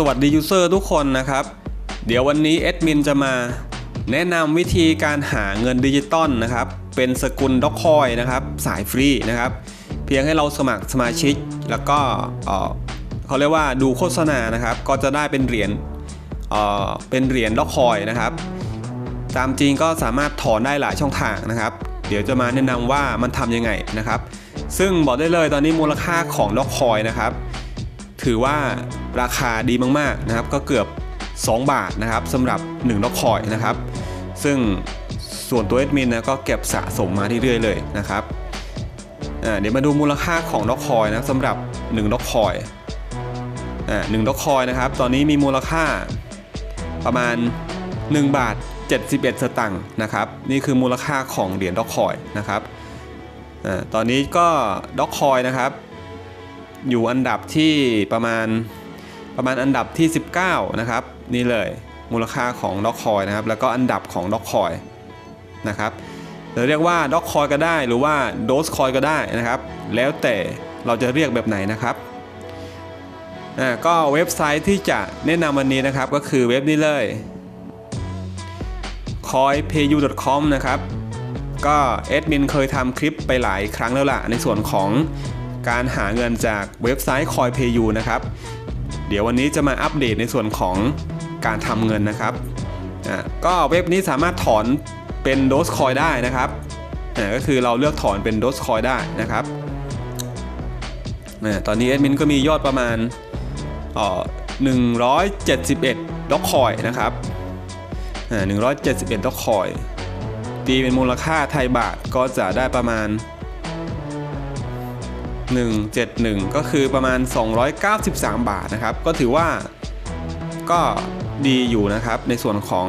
สวัสดียูเซอร์ทุกคนนะครับ เดี๋ยววันนี้แอดมินจะมา แนะนำวิธีการหาเงินดิจิตอลนะครับ เป็นสกุลด็อกคอยนะครับ สายฟรีนะครับ เพียงให้เราสมัครสมาชิก แล้วก็เขาเรียกว่าดูโฆษณานะครับ ก็จะได้เป็นเหรียญเเป็นเหรียญด็อกคอยนะครับ ตามจริงก็สามารถถอนได้หลายช่องทางนะครับ เดี๋ยวจะมาแนะนำว่ามันทำยังไงนะครับ ซึ่งบอกได้เลยตอนนี้มูลค่าของด็อกคอยนะครับ ถือว่าราคาดีมากๆนะครับ ก็เกือบ 2 บาทนะครับสำหรับ1ด็อกคอยนะครับ ซึ่งส่วนตัวเอดมินนะก็เก็บสะสมมาเรื่อยๆเลยนะครับเดี๋ยวมาดูมูลค่าของด็อกคอยนะสำหรับ1ด็อกคอยหนึ่งด็อกคอยนะครับ ตอนนี้มีมูลค่าประมาณ 1 บาท 71 สตังค์นะครับ นี่คือมูลค่าของเหรียญด็อกคอยนะครับอตอนนี้ก็ด็อกคอยนะครับ อยู่อันดับที่ประมาณประมาณอันดับที่ 19 นะครับ นี่เลยมูลค่าของด็อกคอยนะครับ แล้วก็อันดับของด็อกคอยนะครับเราเรียกว่าด็อกคอยก็ได้หรือว่าโดสคอยก็ได้นะครับ แล้วแต่เราจะเรียกแบบไหนนะครับก็เว็บไซต์ที่จะแนะนำวันนี้นะครับก็คือเว็บนี้เลย coinpayu.com นะครับ ก็เอดมินเคยทำคลิปไปหลายครั้งแล้วล่ะ ในส่วนของ การหาเงินจากเว็บไซต์ coinpayu นะครับ เดี๋ยววันนี้จะมาอัปเดตในส่วนของการทำเงินนะครับก็เว็บนี้สามารถถอนเป็นโดสคอยได้นะครับก็คือเราเลือกถอนเป็นโดสคอยได้นะครับตอนนี้เอดมินก็มียอดประมาณ171ด็อกคอยนะครับ171ด็อกคอยตีเป็นมูลค่าไทยบาทก็จะได้ประมาณ 171 ก็คือประมาณ 293 บาทนะครับ ก็ถือว่าก็ดีอยู่นะครับในส่วนของ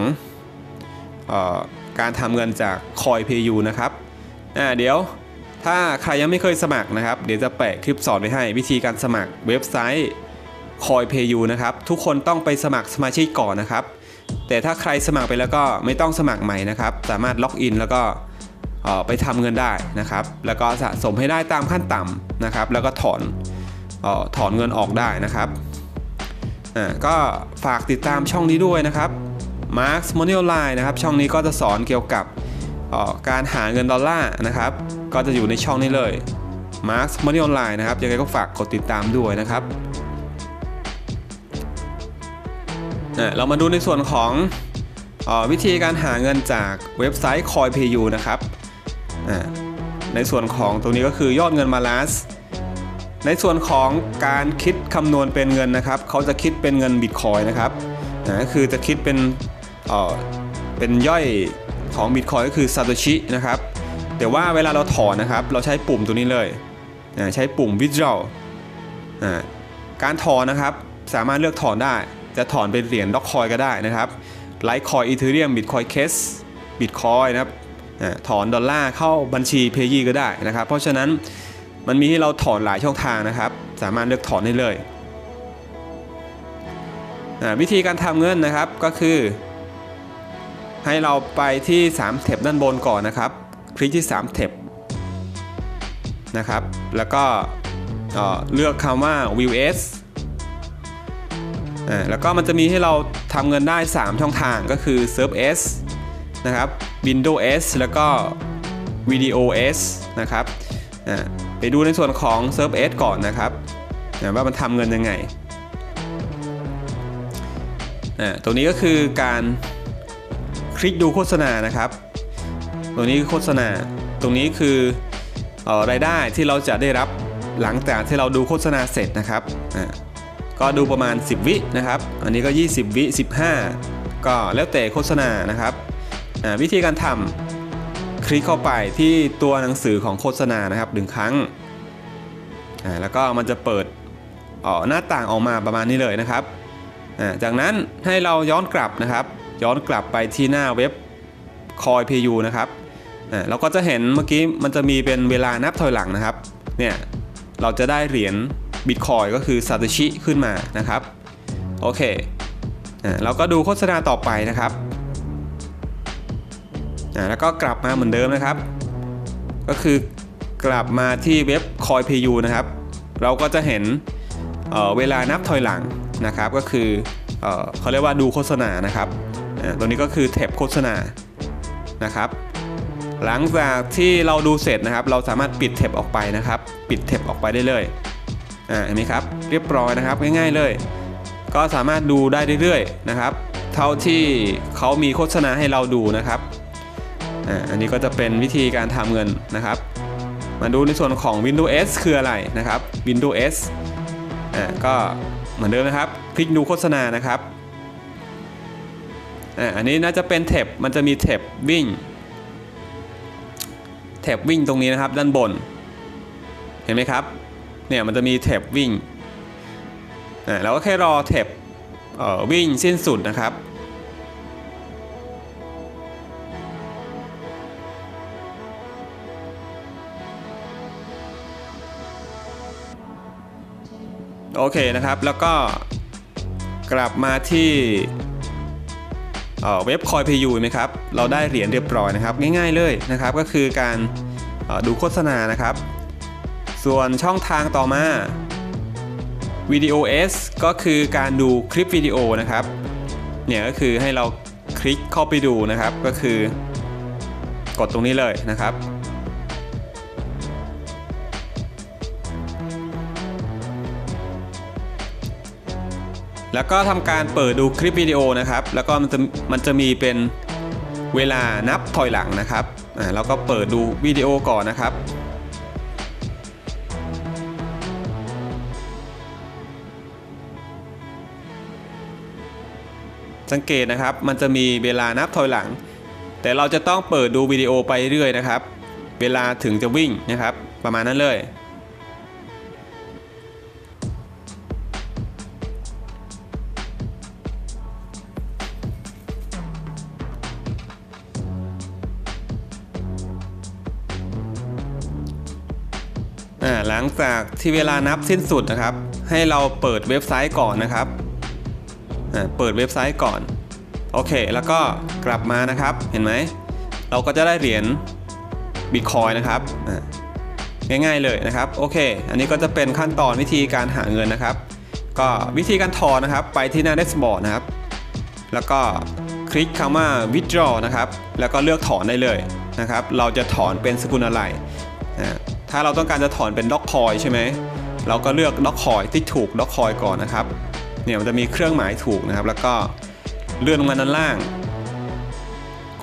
ออการทำเงินจากคอย PayU นะครับเดี๋ยวถ้าใครยังไม่เคยสมัครนะครับ เดี๋ยวจะแปะคลิปสอนไว้ให้วิธีการสมัครเว็บไซต์คอย PayU นะครับ ทุกคนต้องไปสมัครสมาชิกก่อนนะครับ แต่ถ้าใครสมัครไปแล้วก็ไม่ต้องสมัครใหม่นะครับ สามารถล็อกอินแล้วก็ ไปทำเงินได้นะครับ แล้วก็สะสมให้ได้ตามขั้นต่ำนะครับ แล้วก็ถอนออถอนเงินออกได้นะครับก็ฝากติดตามช่องนี้ด้วยนะครับ Marks Money Online นะครับ ช่องนี้ก็จะสอนเกี่ยวกับการหาเงินดอลลาร์นะครับ ก็จะอยู่ในช่องนี้เลย Marks Money Online นะครับ ยังไงก็ฝากกดติดตามด้วยนะครับ เรามาดูในส่วนของอวิธีการหาเงินจากเว็บไซต์ CoinPayu นะครับ ในส่วนของตรงนี้ก็คือยอดเงินมาลาสในส่วนของการคิดคำนวณเป็นเงินนะครับเขาจะคิดเป็นเงินบิตคอยนะครับอะก็คือจะคิดเป็นเออเป็นย่อยของบิตคอยก็คือซาโตชินะครับแต่ว่าเวลาเราถอนนะครับ เราใช้ปุ่มตัวนี้เลยอะใช้ปุ่ม withdraw อะการถอนนะครับสามารถเลือกถอนได้ จะถอนเป็นเหรียญด็อกคอยก็ได้นะครับไลท์คอยอีเทเรียมบิตคอยเคสบิตคอยนะครับ ถอนดอลลาร์เข้าบัญชีเพยีก็ได้นะครับ เพราะฉะนั้นมันมีให้เราถอนหลายช่องทางนะครับ สามารถเลือกถอนได้เลยวิธีการทำเงินนะครับก็คือ ให้เราไปที่3เท็บด้านบนก่อนนะครับ คลิกที่3เท็บนะครับ แล้วก็เลือกคำว่า view s อ่าแล้วก็มันจะมีให้เราทำเงินได้ 3 ช่องทางก็คือ Serve S นะครับ Windows S แล้วก็ Video S นะครับไปดูในส่วนของ Serve S ก่อนนะครับว่ามันทำเงินยังไง ตรงนี้ก็คือการคลิกดูโฆษณานะครับ ตรงนี้คือโฆษณา ตรงนี้คืออรายได้ที่เราจะได้รับหลังจากที่เราดูโฆษณาเสร็จนะครับ ก็ดูประมาณ 10 วินะครับ อันนี้ก็ 20 วิ 15 ก็แล้วแต่โฆษณานะครับ วิธีการทำคลิกเข้าไปที่ตัวหนังสือของโฆษณานะครับหนึ่งครั้งแล้วก็มันจะเปิดออหน้าต่างออกมาประมาณนี้เลยนะครับ จากนั้นให้เราย้อนกลับนะครับ ย้อนกลับไปที่หน้าเว็บ CoinPU นะครับเราก็จะเห็นเมื่อกี้มันจะมีเป็นเวลานับถอยหลังนะครับ เนี่ยเราจะได้เหรียญบิตคอยก็คือซาโตชิขึ้นมานะครับ โอเคเราก็ดูโฆษณาต่อไปนะครับ แล้วก็กลับมาเหมือนเดิมนะครับ ก็คือกลับมาที่เว็บ CoinPu นะครับ เราก็จะเห็นเเวลานับถอยหลังนะครับ ก็คือเอเขาเรียกว่าดูโฆษณานะครับตัวนี้ก็คือแท็บโฆษณานะครับ หลังจากที่เราดูเสร็จนะครับ เราสามารถปิดแท็บออกไปนะครับ ปิดแท็บออกไปได้เลยอ่าเห็นไหมครับ เรียบร้อยนะครับง่ายๆเลย ก็สามารถดูได้เรื่อยๆนะครับ เท่าที่เขามีโฆษณาให้เราดูนะครับ อันนี้ก็จะเป็นวิธีการทำเงินนะครับ มาดูในส่วนของ Windows S คืออะไรนะครับ Windows S อ่าก็เหมือนเดิมนะครับ คลิกดูโฆษณานะครับอ่าอันนี้น่าจะเป็นแท็บมันจะมีแท็บวิ่งแท็บวิ่งตรงนี้นะครับด้านบน เห็นไหมครับเนี่ยมันจะมีแท็บวิ่งอ่าเราก็แค่รอแท็บเอ่อวิ่งสิ้นสุดนะครับ โอเคนะครับ แล้วก็กลับมาที่เเว็บคอยพยูไหมครับ เราได้เหรียญเรียบร้อยนะครับ ง่ายๆเลยนะครับ ก็คือการดูโฆษณานะครับ ส่วนช่องทางต่อมาวิดีโอ S ก็คือการดูคลิปวิดีโอนะครับ เนี่ยก็คือให้เราคลิกเข้าไปดูนะครับ ก็คือกดตรงนี้เลยนะครับ แล้วก็ทำการเปิดดูคลิปวิดีโอนะครับ แล้วก็มันจะมันจะมีเป็นเวลานับถอยหลังนะครับอ่าแล้วก็เปิดดูวิดีโอก่อนนะครับสังเกตนะครับ มันจะมีเวลานับถอยหลัง แต่เราจะต้องเปิดดูวิดีโอไปเรื่อยนะครับ เวลาถึงจะวิ่งนะครับ ประมาณนั้นเลย หลังจากที่เวลานับสิ้นสุดนะครับ ให้เราเปิดเว็บไซต์ก่อนนะครับเปิดเว็บไซต์ก่อน โอเค แล้วก็กลับมานะครับ เห็นไหม เราก็จะได้เหรียญบิตคอยนะครับ ง่ายๆเลยนะครับ โอเค อันนี้ก็จะเป็นขั้นตอนวิธีการหาเงินนะครับ ก็วิธีการถอนนะครับ ไปที่หน้า dashboard นะครับ แล้วก็คลิกคำว่า withdraw นะครับ แล้วก็เลือกถอนได้เลยนะครับ เราจะถอนเป็นสกุลอะไรอ่า ถ้าเราต้องการจะถอนเป็นด็อกคอยใช่ไหมเราก็เลือกด็อกคอยที่ถูกด็อกคอยก่อนนะครับ เนี่ยมันจะมีเครื่องหมายถูกนะครับ แล้วก็เลื่อนลงมาด้านล่าง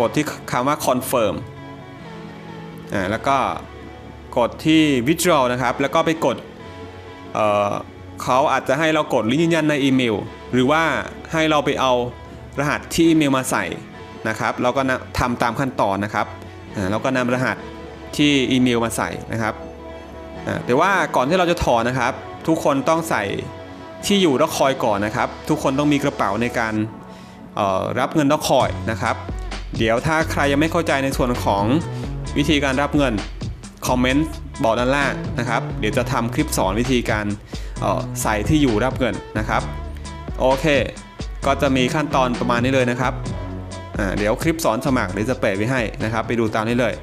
กดที่คำว่า confirm อ่าแล้วก็กดที่ withdraw นะครับ แล้วก็ไปกดเอ่อเขาอาจจะให้เรากดลิงก์ยืนยันในอีเมล หรือว่าให้เราไปเอารหัสที่อีเมลมาใส่นะครับ เราก็ทำตามขั้นตอนนะครับอ่าเราก็นำรหัส ที่อีเมลมาใส่นะครับแต่ว่าก่อนที่เราจะถอนนะครับ ทุกคนต้องใส่ที่อยู่ด็อกคอยก่อนนะครับ ทุกคนต้องมีกระเป๋าในการรับเงินด็อกคอยนะครับ เดี๋ยวถ้าใครยังไม่เข้าใจในส่วนของวิธีการรับเงินคอมเมนต์บอกด้านล่างนะครับ เดี๋ยวจะทำคลิปสอนวิธีการใส่ที่อยู่รับเงินนะครับโอเค ก็จะมีขั้นตอนประมาณนี้เลยนะครับเดี๋ยวคลิปสอนสมัครเดี๋ยวจะแปะไว้ให้นะครับ ไปดูตามนี้เลย